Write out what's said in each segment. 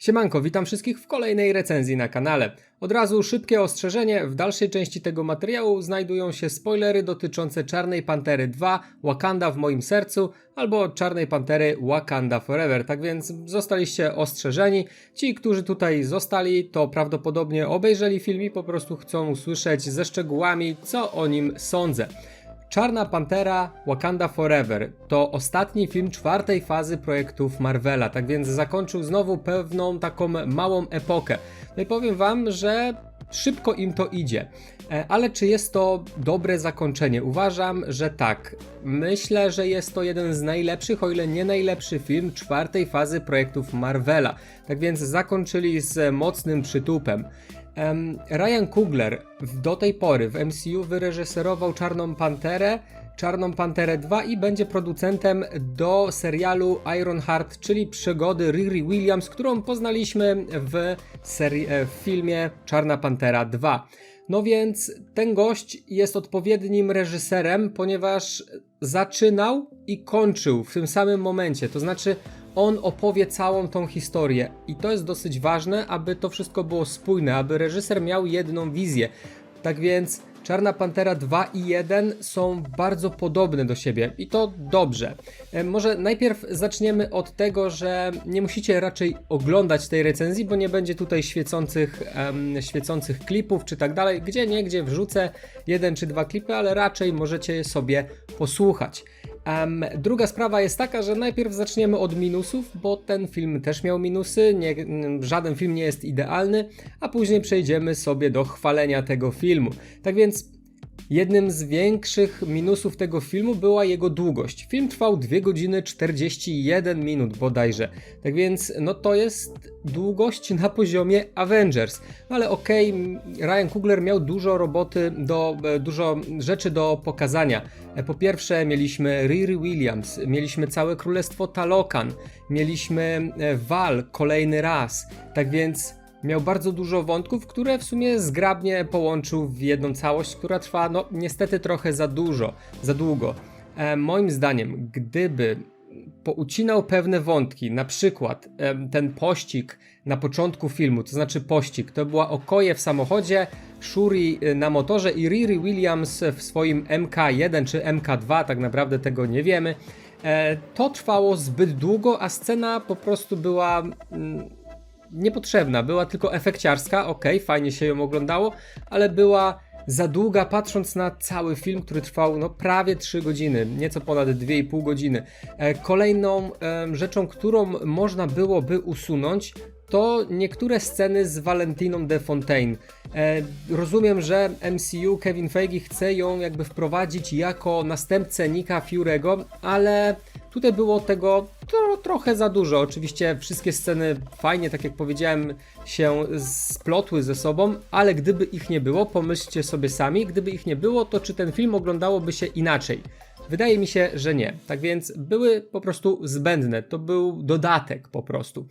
Siemanko, witam wszystkich w kolejnej recenzji na kanale. Od razu szybkie ostrzeżenie, w dalszej części tego materiału znajdują się spoilery dotyczące Czarnej Pantery 2 Wakanda w moim sercu albo Czarnej Pantery Wakanda Forever, tak więc zostaliście ostrzeżeni. Ci, którzy tutaj zostali, to prawdopodobnie obejrzeli film i po prostu chcą usłyszeć ze szczegółami, co o nim sądzę. Czarna Pantera Wakanda Forever to ostatni film czwartej fazy projektów Marvela, tak więc zakończył znowu pewną taką małą epokę. No i powiem wam, że szybko im to idzie. E, Ale czy jest to dobre zakończenie? Uważam, że tak. Myślę, że jest to jeden z najlepszych, o ile nie najlepszy film czwartej fazy projektów Marvela. Tak więc zakończyli z mocnym przytupem. Ryan Coogler do tej pory w MCU wyreżyserował Czarną Panterę, Czarną Panterę 2 i będzie producentem do serialu Ironheart, czyli przygody Riri Williams, którą poznaliśmy w, e, w filmie Czarna Pantera 2. No więc ten gość jest odpowiednim reżyserem, ponieważ zaczynał i kończył w tym samym momencie. To znaczy, on opowie całą tą historię. I to jest dosyć ważne, aby to wszystko było spójne, aby reżyser miał jedną wizję. Tak więc Czarna Pantera 2 i 1 są bardzo podobne do siebie i to dobrze. E, Może najpierw zaczniemy od tego, że nie musicie raczej oglądać tej recenzji, bo nie będzie tutaj świecących, em, świecących klipów czy tak dalej. Gdzie nie, gdzie wrzucę jeden czy dwa klipy, ale raczej możecie sobie posłuchać. Em, druga sprawa jest taka, że najpierw zaczniemy od minusów, bo ten film też miał minusy, nie, m, żaden film nie jest idealny, a później przejdziemy sobie do chwalenia tego filmu. Tak więc jednym z większych minusów tego filmu była jego długość. Film trwał 2 godziny 41 minut bodajże. Tak więc no to jest długość na poziomie Avengers. No ale okej, m, Ryan Coogler miał dużo roboty, do, e, dużo rzeczy do pokazania. E, Po pierwsze mieliśmy Riri Williams, mieliśmy całe królestwo Talokan, mieliśmy e, Val kolejny raz. Tak więc miał bardzo dużo wątków, które w sumie zgrabnie połączył w jedną całość, która trwa no niestety trochę za dużo, za długo. E, moim zdaniem, gdyby poucinał pewne wątki, na przykład em, ten pościg na początku filmu, to znaczy pościg, to była Okoje w samochodzie, Shuri y, na motorze i Riri Williams w swoim MK1 czy MK2, tak naprawdę tego nie wiemy. E, to trwało zbyt długo, a scena po prostu była mm, niepotrzebna, była tylko efekciarska, ok, fajnie się ją oglądało, ale była za długa patrząc na cały film, który trwał no prawie 3 godziny, nieco ponad 2,5 godziny. E, kolejną rzeczą, którą można byłoby usunąć, to niektóre sceny z Valentiną de Fontaine. E, rozumiem, że MCU Kevin Feige chce ją jakby wprowadzić jako następcę Nika Fury'ego, ale tutaj było tego tro, trochę za dużo. Oczywiście wszystkie sceny fajnie, tak jak powiedziałem, się splotły ze sobą, ale gdyby ich nie było, pomyślcie sobie sami, gdyby ich nie było, to czy ten film oglądałoby się inaczej? Wydaje mi się, że nie. Tak więc były po prostu zbędne. To był dodatek po prostu.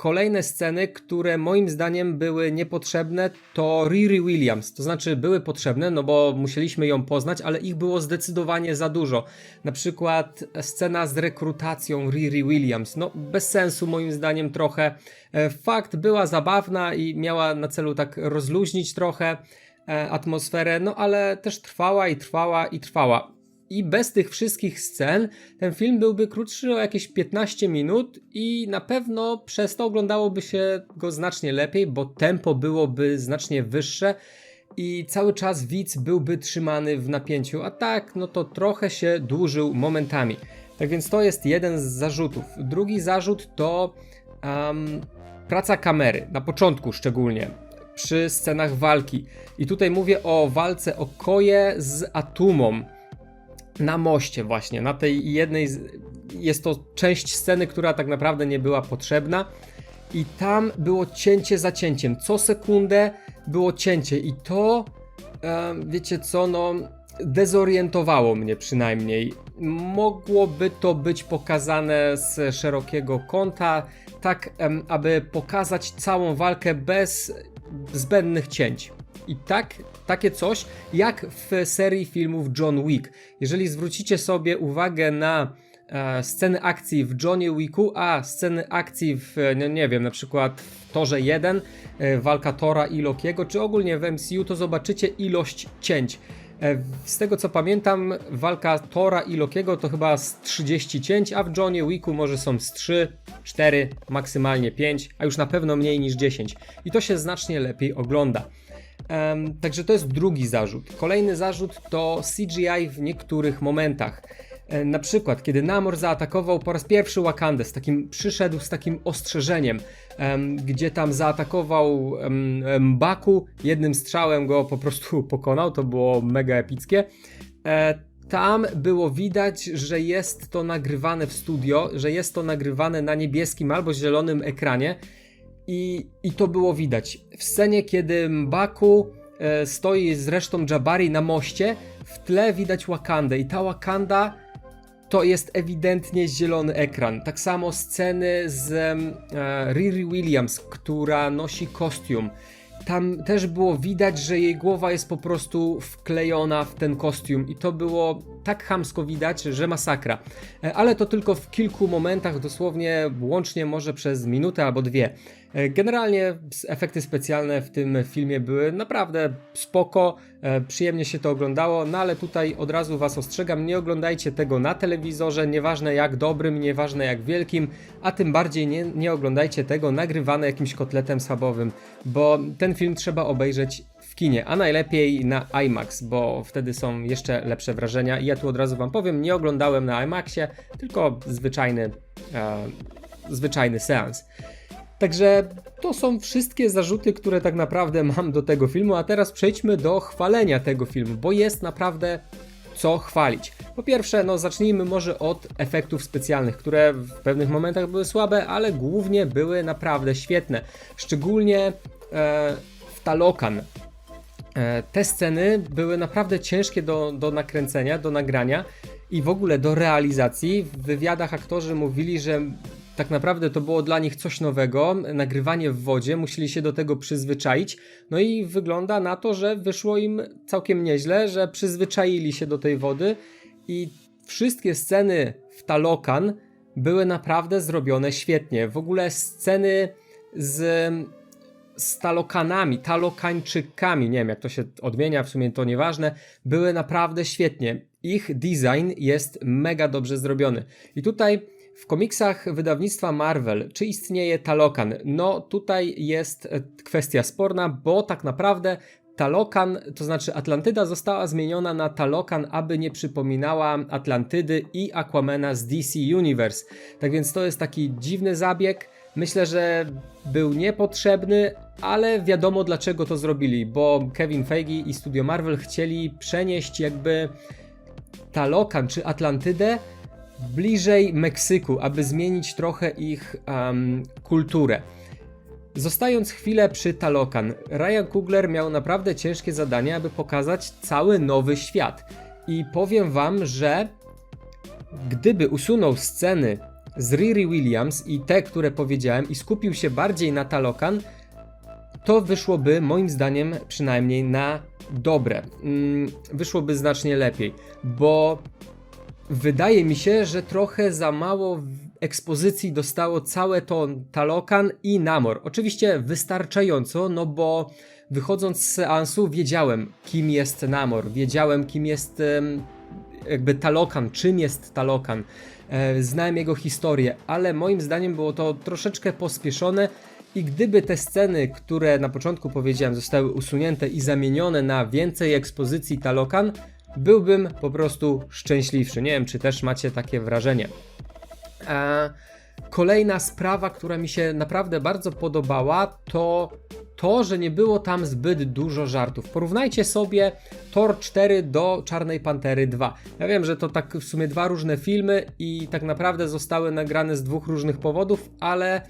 Kolejne sceny, które moim zdaniem były niepotrzebne, to Riri Williams. To znaczy były potrzebne, no bo musieliśmy ją poznać, ale ich było zdecydowanie za dużo. Na przykład scena z rekrutacją Riri Williams. No bez sensu moim zdaniem trochę. E, Fakt była zabawna i miała na celu tak rozluźnić trochę e, atmosferę, no ale też trwała i trwała i trwała. I bez tych wszystkich scen ten film byłby krótszy o jakieś 15 minut i na pewno przez to oglądałoby się go znacznie lepiej, bo tempo byłoby znacznie wyższe i cały czas widz byłby trzymany w napięciu, a tak, no to trochę się dłużył momentami. Tak więc to jest jeden z zarzutów. Drugi zarzut to em, praca kamery, na początku szczególnie przy scenach walki. I tutaj mówię o walce Okoje z Atumą na moście właśnie, na tej jednej, z, jest to część sceny, która tak naprawdę nie była potrzebna i tam było cięcie za cięciem, co sekundę było cięcie i to, em, wiecie co, no dezorientowało mnie przynajmniej. Mogłoby to być pokazane z szerokiego kąta, tak aby pokazać całą walkę bez zbędnych cięć. I tak, takie coś jak w serii filmów John Wick. Jeżeli zwrócicie sobie uwagę na e, sceny akcji w Johnny Wicku, a sceny akcji w, no nie wiem, na przykład w Torze 1, e, walka Tora i Lokiego, czy ogólnie w MCU, to zobaczycie ilość cięć. E, Z tego co pamiętam, walka Tora i Lokiego to chyba z 30 cięć, a w Johnny Wicku może są z 3, 4, maksymalnie 5, a już na pewno mniej niż 10. I to się znacznie lepiej ogląda. Em, także to jest drugi zarzut. Kolejny zarzut to CGI w niektórych momentach. E, Na przykład, kiedy Namor zaatakował po raz pierwszy Wakandę, z takim, przyszedł z takim ostrzeżeniem, em, gdzie tam zaatakował Mbaku, jednym strzałem go po prostu pokonał, to było mega epickie. E, tam było widać, że jest to nagrywane w studio, że jest to nagrywane na niebieskim albo zielonym ekranie. I, I to było widać. W scenie, kiedy Mbaku e, stoi z resztą Jabari na moście, w tle widać Wakandę i ta Wakanda to jest ewidentnie zielony ekran. Tak samo sceny z e, Riri Williams, która nosi kostium. Tam też było widać, że jej głowa jest po prostu wklejona w ten kostium i to było tak chamsko widać, że masakra. E, Ale to tylko w kilku momentach, dosłownie łącznie może przez minutę albo dwie. E, Generalnie efekty specjalne w tym filmie były naprawdę spoko, e, przyjemnie się to oglądało, no ale tutaj od razu Was ostrzegam, nie oglądajcie tego na telewizorze, nieważne jak dobrym, nieważne jak wielkim, a tym bardziej nie, nie oglądajcie tego nagrywane jakimś kotletem schabowym, bo ten film trzeba obejrzeć w kinie, a najlepiej na IMAX, bo wtedy są jeszcze lepsze wrażenia i ja tu od razu Wam powiem, nie oglądałem na IMAXie, tylko zwyczajny, e, zwyczajny seans. Także to są wszystkie zarzuty, które tak naprawdę mam do tego filmu, a teraz przejdźmy do chwalenia tego filmu, bo jest naprawdę co chwalić. Po pierwsze, no zacznijmy może od efektów specjalnych, które w pewnych momentach były słabe, ale głównie były naprawdę świetne. Szczególnie e, w Talokan. E, te sceny były naprawdę ciężkie do, do nakręcenia, do nagrania i w ogóle do realizacji. W wywiadach aktorzy mówili, że tak naprawdę to było dla nich coś nowego, nagrywanie w wodzie, musieli się do tego przyzwyczaić. No i wygląda na to, że wyszło im całkiem nieźle, że przyzwyczaili się do tej wody i wszystkie sceny w Talokan były naprawdę zrobione świetnie. W ogóle sceny z z talokanami, talokańczykami, nie wiem jak to się odmienia, w sumie to nieważne, były naprawdę świetnie. Ich design jest mega dobrze zrobiony. I tutaj w komiksach wydawnictwa Marvel, czy istnieje talokan? No tutaj jest e, kwestia sporna, bo tak naprawdę Talokan, to znaczy Atlantyda została zmieniona na Talokan, aby nie przypominała Atlantydy i Aquamana z DC Universe. Tak więc to jest taki dziwny zabieg. Myślę, że był niepotrzebny, ale wiadomo dlaczego to zrobili, bo Kevin Feige i Studio Marvel chcieli przenieść jakby Talokan czy Atlantydę bliżej Meksyku, aby zmienić trochę ich em, kulturę. Zostając chwilę przy Talokan, Ryan Coogler miał naprawdę ciężkie zadanie, aby pokazać cały nowy świat. I powiem wam, że gdyby usunął sceny z Riri Williams i te, które powiedziałem, i skupił się bardziej na Talokan, to wyszłoby moim zdaniem przynajmniej na dobre. Mm, wyszłoby znacznie lepiej, bo wydaje mi się, że trochę za mało ekspozycji dostało całe to Talokan i Namor. Oczywiście wystarczająco, no bo wychodząc z seansu wiedziałem kim jest Namor, wiedziałem kim jest jakby Talokan, czym jest Talokan. E, znałem jego historię, ale moim zdaniem było to troszeczkę pospieszone i gdyby te sceny, które na początku powiedziałem, zostały usunięte i zamienione na więcej ekspozycji Talokan, byłbym po prostu szczęśliwszy. Nie wiem, czy też macie takie wrażenie. E, kolejna sprawa, która mi się naprawdę bardzo podobała, to to, że nie było tam zbyt dużo żartów. Porównajcie sobie Thor 4 do Czarnej Pantery 2. Ja wiem, że to tak w sumie dwa różne filmy i tak naprawdę zostały nagrane z dwóch różnych powodów, ale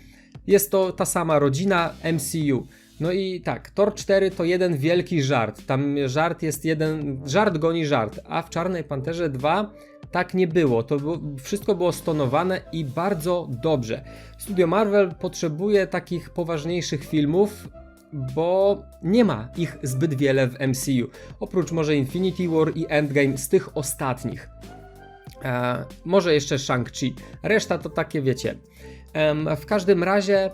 jest to ta sama rodzina MCU. No i tak, Thor 4 to jeden wielki żart. Tam żart jest jeden, żart goni żart, a w Czarnej Panterze 2 tak nie było. To było, wszystko było stonowane i bardzo dobrze. Studio Marvel potrzebuje takich poważniejszych filmów, bo nie ma ich zbyt wiele w MCU. Oprócz może Infinity War i Endgame z tych ostatnich. E, może jeszcze Shang-Chi. Reszta to takie wiecie. Em, w każdym razie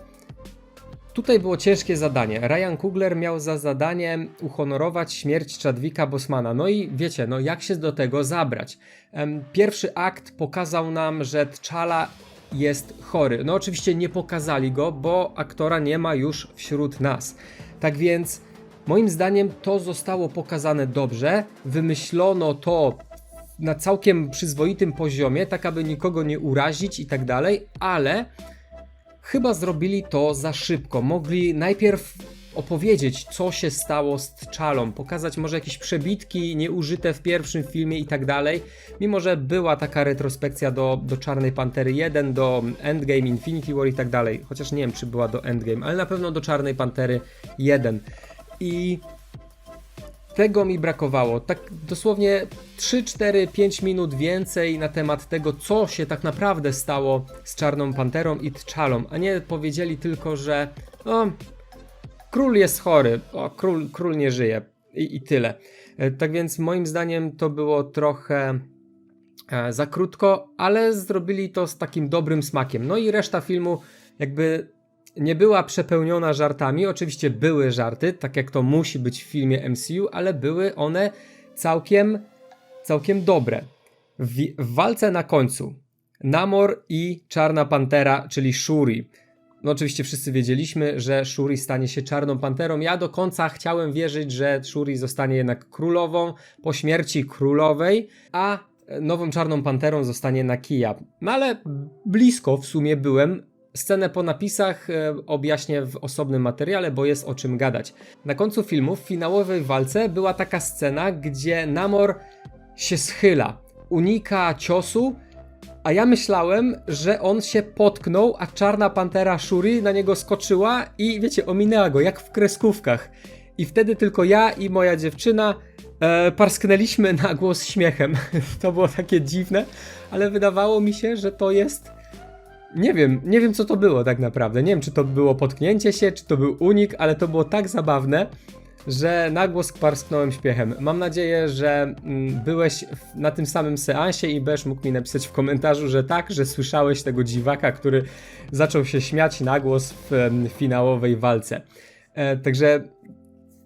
tutaj było ciężkie zadanie. Ryan Coogler miał za zadanie uhonorować śmierć Chadwicka Bosmana. No i wiecie, no jak się do tego zabrać? Pierwszy akt pokazał nam, że T'Challa jest chory. No oczywiście nie pokazali go, bo aktora nie ma już wśród nas. Tak więc moim zdaniem to zostało pokazane dobrze. Wymyślono to na całkiem przyzwoitym poziomie, tak aby nikogo nie urazić i tak dalej, ale chyba zrobili to za szybko. Mogli najpierw opowiedzieć, co się stało z T'Challą, pokazać może jakieś przebitki nieużyte w pierwszym filmie i tak dalej, mimo że była taka retrospekcja do, do Czarnej Pantery 1, do Endgame, Infinity War i tak dalej, chociaż nie wiem, czy była do Endgame, ale na pewno do Czarnej Pantery 1. I tego mi brakowało. Tak dosłownie 3, 4, 5 minut więcej na temat tego, co się tak naprawdę stało z Czarną Panterą i T'Challą, a nie powiedzieli tylko, że o, król jest chory, o, król, król nie żyje i, i tyle. E, Tak więc moim zdaniem to było trochę e, za krótko, ale zrobili to z takim dobrym smakiem. No i reszta filmu jakby nie była przepełniona żartami. Oczywiście były żarty, tak jak to musi być w filmie MCU, ale były one całkiem, całkiem dobre. W, w walce na końcu Namor i Czarna Pantera, czyli Shuri. No oczywiście wszyscy wiedzieliśmy, że Shuri stanie się Czarną Panterą. Ja do końca chciałem wierzyć, że Shuri zostanie jednak królową po śmierci królowej, a nową Czarną Panterą zostanie Nakia. No ale blisko w sumie byłem. Scenę po napisach e, objaśnię w osobnym materiale, bo jest o czym gadać. Na końcu filmu, w finałowej walce, była taka scena, gdzie Namor się schyla, unika ciosu, a ja myślałem, że on się potknął, a czarna pantera Shuri na niego skoczyła i wiecie, ominęła go, jak w kreskówkach. I wtedy tylko ja i moja dziewczyna e, parsknęliśmy na głos śmiechem. to było takie dziwne, ale wydawało mi się, że to jest nie wiem, nie wiem co to było tak naprawdę. Nie wiem, czy to było potknięcie się, czy to był unik, ale to było tak zabawne, że na głos parsknąłem śpiechem. Mam nadzieję, że mm, byłeś na tym samym seansie i będziesz mógł mi napisać w komentarzu, że tak, że słyszałeś tego dziwaka, który zaczął się śmiać na głos w finałowej walce. E, także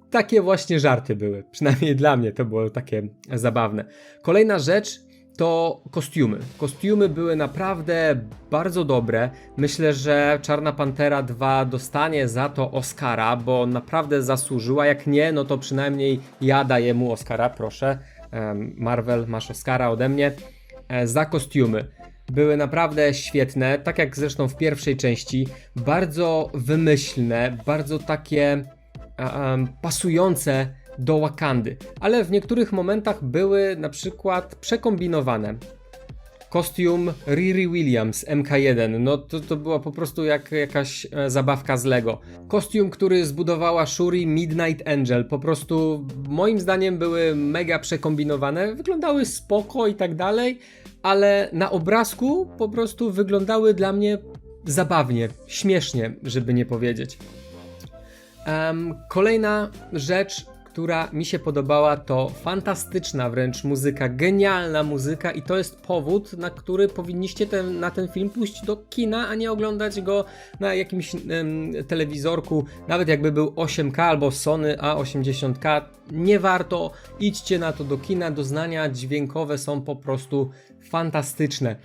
takie właśnie żarty były. Przynajmniej dla mnie to było takie zabawne. Kolejna rzecz to kostiumy. Kostiumy były naprawdę bardzo dobre. Myślę, że Czarna Pantera 2 dostanie za to Oscara, bo naprawdę zasłużyła. Jak nie, no to przynajmniej ja daję mu Oscara, proszę. Marvel, masz Oscara ode mnie. E, Za kostiumy. Były naprawdę świetne, tak jak zresztą w pierwszej części. Bardzo wymyślne, bardzo takie em, pasujące do Wakandy, ale w niektórych momentach były na przykład przekombinowane. Kostium Riri Williams MK1, no to, to była po prostu jak jakaś e, zabawka z Lego. Kostium, który zbudowała Shuri Midnight Angel, po prostu moim zdaniem były mega przekombinowane, wyglądały spoko i tak dalej, ale na obrazku po prostu wyglądały dla mnie zabawnie, śmiesznie, żeby nie powiedzieć. Em, kolejna rzecz, która mi się podobała, to fantastyczna wręcz muzyka, genialna muzyka i to jest powód, na który powinniście ten, na ten film pójść do kina, a nie oglądać go na jakimś em, telewizorku, nawet jakby był 8K albo Sony A80K. Nie warto, idźcie na to do kina, doznania dźwiękowe są po prostu fantastyczne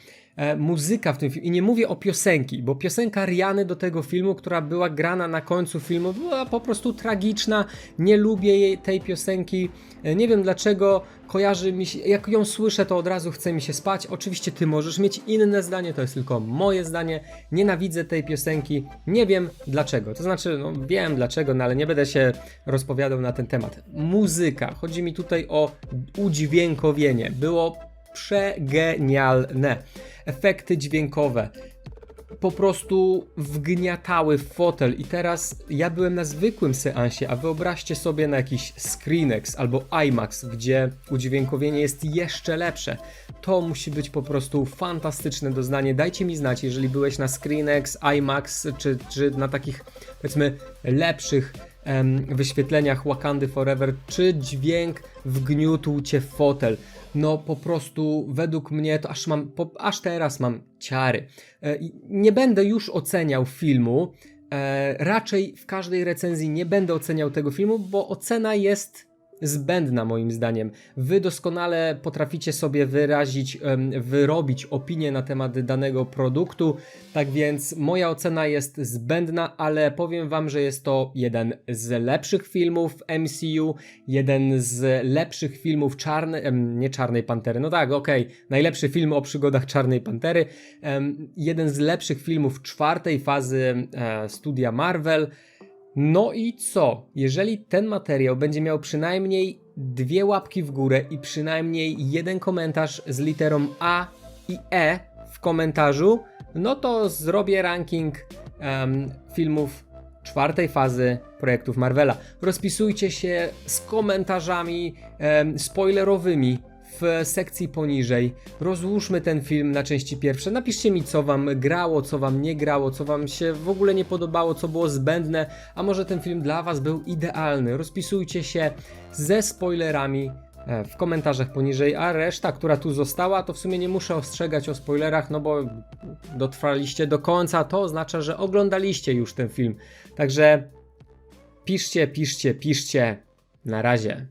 muzyka w tym filmie. I nie mówię o piosenki, bo piosenka Riany do tego filmu, która była grana na końcu filmu, była po prostu tragiczna. Nie lubię jej, tej piosenki. E, Nie wiem dlaczego kojarzy mi się. Jak ją słyszę, to od razu chce mi się spać. Oczywiście ty możesz mieć inne zdanie, to jest tylko moje zdanie. Nienawidzę tej piosenki. Nie wiem dlaczego. To znaczy, no wiem dlaczego, no ale nie będę się rozpowiadał na ten temat. Muzyka. Chodzi mi tutaj o udźwiękowienie. Było przegenialne. Efekty dźwiękowe po prostu wgniatały w fotel i teraz ja byłem na zwykłym seansie, a wyobraźcie sobie na jakiś Screenex albo IMAX, gdzie udźwiękowienie jest jeszcze lepsze. To musi być po prostu fantastyczne doznanie. Dajcie mi znać, jeżeli byłeś na Screenex, IMAX czy, czy na takich powiedzmy lepszych wyświetleniach Wakandy Forever, czy dźwięk wgniótł cię w fotel. No po prostu według mnie to aż mam, po, aż teraz mam ciary. E, nie będę już oceniał filmu, e, raczej w każdej recenzji nie będę oceniał tego filmu, bo ocena jest zbędna moim zdaniem. Wy doskonale potraficie sobie wyrazić, wyrobić opinię na temat danego produktu, tak więc moja ocena jest zbędna, ale powiem wam, że jest to jeden z lepszych filmów MCU, jeden z lepszych filmów czarnej, nie czarnej pantery, no tak, okej, najlepszy film o przygodach czarnej pantery, jeden z lepszych filmów czwartej fazy e, studia Marvel. No i co? Jeżeli ten materiał będzie miał przynajmniej dwie łapki w górę i przynajmniej jeden komentarz z literą A i E w komentarzu, no to zrobię ranking em, filmów czwartej fazy projektów Marvela. Rozpisujcie się z komentarzami em, spoilerowymi w sekcji poniżej. Rozłóżmy ten film na części pierwsze. Napiszcie mi, co wam grało, co wam nie grało, co wam się w ogóle nie podobało, co było zbędne, a może ten film dla was był idealny. Rozpisujcie się ze spoilerami e, w komentarzach poniżej, a reszta, która tu została, to w sumie nie muszę ostrzegać o spoilerach, no bo dotrwaliście do końca, to oznacza, że oglądaliście już ten film. Także piszcie, piszcie, piszcie. Na razie.